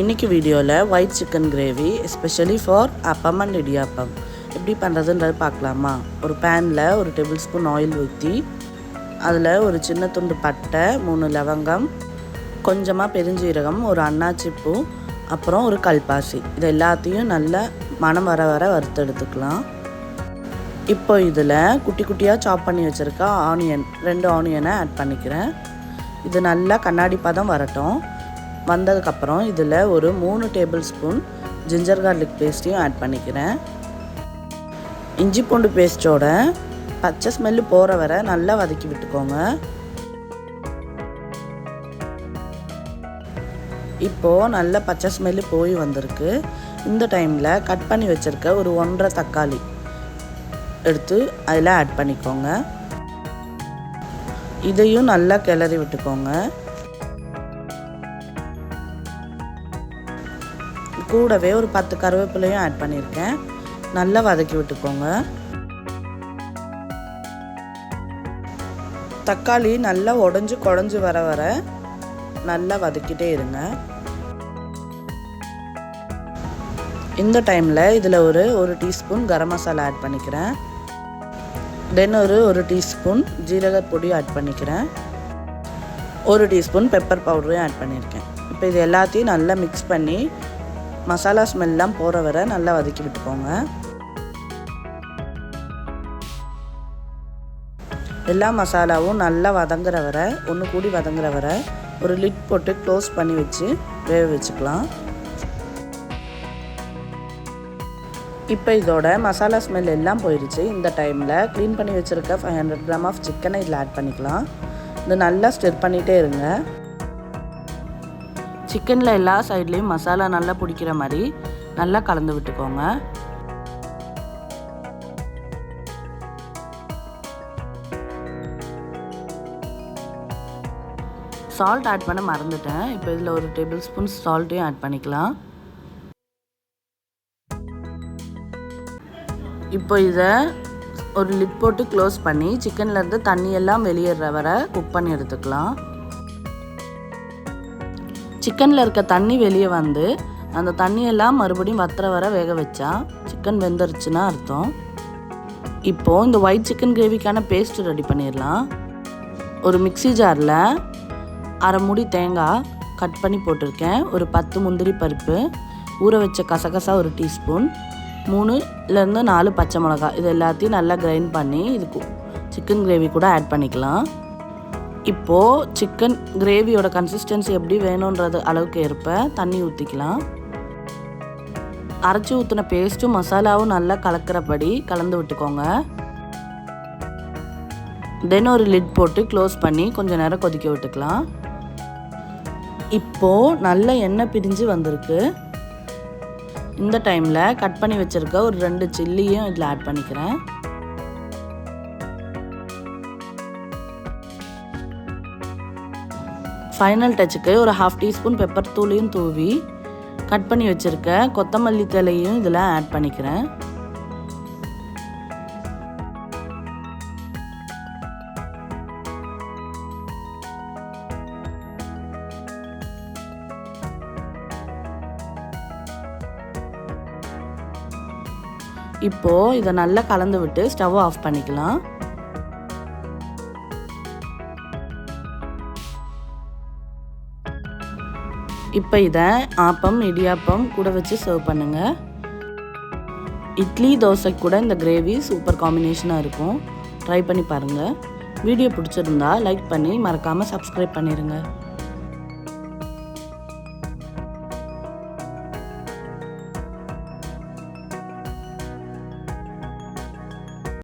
இன்றைக்கி வீடியோவில் white chicken gravy especially for appam and idiyappam. எப்படி பண்ணுறதுன்றது பார்க்கலாமா? ஒரு பேனில் ஒரு டேபிள் ஸ்பூன் ஆயில் ஊற்றி அதில் ஒரு சின்ன துண்டு பட்டை மூணு லவங்கம் கொஞ்சமாக பெருஞ்சீரகம் ஒரு அண்ணாச்சிப்பூ அப்புறம் ஒரு கல்பாசி. இது எல்லாத்தையும் நல்லா மனம் வர வர வறுத்து எடுத்துக்கலாம். இப்போ இதில் குட்டி குட்டியாக சாப் பண்ணி வச்சுருக்க ஆனியன் ரெண்டு ஆனியனை ஆட் பண்ணிக்கிறேன். இது நல்லா கண்ணாடி பதம் வரட்டும். வந்ததுக்கப்புறம் இதில் ஒரு மூணு டேபிள் ஸ்பூன் ஜிஞ்சர் கார்லிக் பேஸ்ட்டையும் ஆட் பண்ணிக்கிறேன். இஞ்சி பூண்டு பேஸ்ட்டோட பச்சை ஸ்மெல்லு போகிற வரை நல்லா வதக்கி விட்டுக்கோங்க. இப்போது நல்ல பச்சை ஸ்மெல்லு போய் வந்திருக்கு. இந்த டைமில் கட் பண்ணி வச்சுருக்க ஒரு ஒன்றரை தக்காளி எடுத்து அதில் ஆட் பண்ணிக்கோங்க. இதையும் நல்லா கிளறி விட்டுக்கோங்க. கூடவே ஒரு பத்து கருவேப்பிலையும் ஆட் பண்ணியிருக்கேன். நல்லா வதக்கி விட்டுக்கோங்க. தக்காளி நல்லா உடஞ்சி குழஞ்சி வர வர நல்லா வதக்கிட்டே இருங்க. இந்த டைமில் இதில் ஒரு ஒரு டீஸ்பூன் கரம் மசாலா ஆட் பண்ணிக்கிறேன். தென் ஒரு ஒரு டீஸ்பூன் ஜீரக பொடி ஆட் பண்ணிக்கிறேன். ஒரு டீஸ்பூன் பெப்பர் பவுடரையும் ஆட் பண்ணியிருக்கேன். இப்போ இது எல்லாத்தையும் நல்லா மிக்ஸ் பண்ணி மசாலா ஸ்மெல்லாம் போகிற வரை நல்லா வதக்கி விட்டுக்கோங்க. எல்லா மசாலாவும் நல்லா வதங்குற வரை ஒன்று கூடி வதங்குற வரை ஒரு லிட் போட்டு க்ளோஸ் பண்ணி வச்சு வேக வச்சுக்கலாம். இப்போ இதோட மசாலா ஸ்மெல் எல்லாம் போயிடுச்சு இந்த டைமில் க்ளீன் பண்ணி வச்சுருக்க ஃபைவ் ஹண்ட்ரட் கிராம் ஆஃப் சிக்கனை இதில் ஆட் பண்ணிக்கலாம். இது நல்லா ஸ்டிர் பண்ணிகிட்டே இருங்க. சிக்கனில் எல்லா சைட்லேயும் மசாலா நல்லா பிடிக்கிற மாதிரி நல்லா கலந்து விட்டுக்கோங்க. சால்ட் ஆட் பண்ண மறந்துட்டேன். இப்போ இதில் ஒரு டேபிள் ஸ்பூன் சால்ட்டையும் ஆட் பண்ணிக்கலாம். இப்போ இதை ஒரு லிட் போட்டு க்ளோஸ் பண்ணி சிக்கன்லேருந்து தண்ணியெல்லாம் வெளியேற வரை குக் பண்ணி எடுத்துக்கலாம். சிக்கனில் இருக்க தண்ணி வெளியே வந்து அந்த தண்ணியெல்லாம் மறுபடியும் வத்துற வர வேக வச்சா சிக்கன் வெந்துருச்சுன்னா அர்த்தம். இப்போது இந்த ஒயிட் சிக்கன் கிரேவிக்கான பேஸ்ட் ரெடி பண்ணிடலாம் ஒரு மிக்சி ஜாரில் அரை மூடி தேங்காய் கட் பண்ணி போட்டிருக்கேன். ஒரு பத்து முந்திரி பருப்பு ஊற வச்ச கசகசா ஒரு டீஸ்பூன் மூணுலேருந்து நாலு பச்சை மிளகா இது எல்லாத்தையும் நல்லா கிரைண்ட் பண்ணி இதுக்கு சிக்கன் கிரேவி கூட ஆட் பண்ணிக்கலாம். இப்போது சிக்கன் கிரேவியோட கன்சிஸ்டன்சி எப்படி வேணுன்றது அளவுக்கு ஏற்ப தண்ணி ஊற்றிக்கலாம் அரைச்சி ஊற்றின பேஸ்ட்டும் மசாலாவும் நல்லா கலக்கிறபடி கலந்து விட்டுக்கோங்க. தென் ஒரு லிட் போட்டு க்ளோஸ் பண்ணி கொஞ்சம் நேரம் கொதிக்க விட்டுக்கலாம். இப்போது நல்ல எண்ணெய் பிரிஞ்சு வந்திருக்கு. இந்த டைமில் கட் பண்ணி வச்சுருக்க ஒரு ரெண்டு சில்லியும் இதில் ஆட் பண்ணிக்கிறேன். ஃபைனல் டச்சுக்கு ஒரு ஹாஃப் டீஸ்பூன் பெப்பர் தூளையும் தூவி கட் பண்ணி வச்சுருக்க கொத்தமல்லி தலையும் இதில் ஆட் பண்ணிக்கிறேன். இப்போது இதை நல்லா கலந்து விட்டு ஸ்டவ் ஆஃப் பண்ணிக்கலாம். இப்போ இதை ஆப்பம் இடியாப்பம் கூட வச்சு சர்வ் பண்ணுங்கள் இட்லி தோசை கூட இந்த கிரேவி சூப்பர் காம்பினேஷனாக இருக்கும். ட்ரை பண்ணி பாருங்கள் வீடியோ பிடிச்சிருந்தா லைக் பண்ணி மறக்காமல் சப்ஸ்கிரைப் பண்ணிடுங்க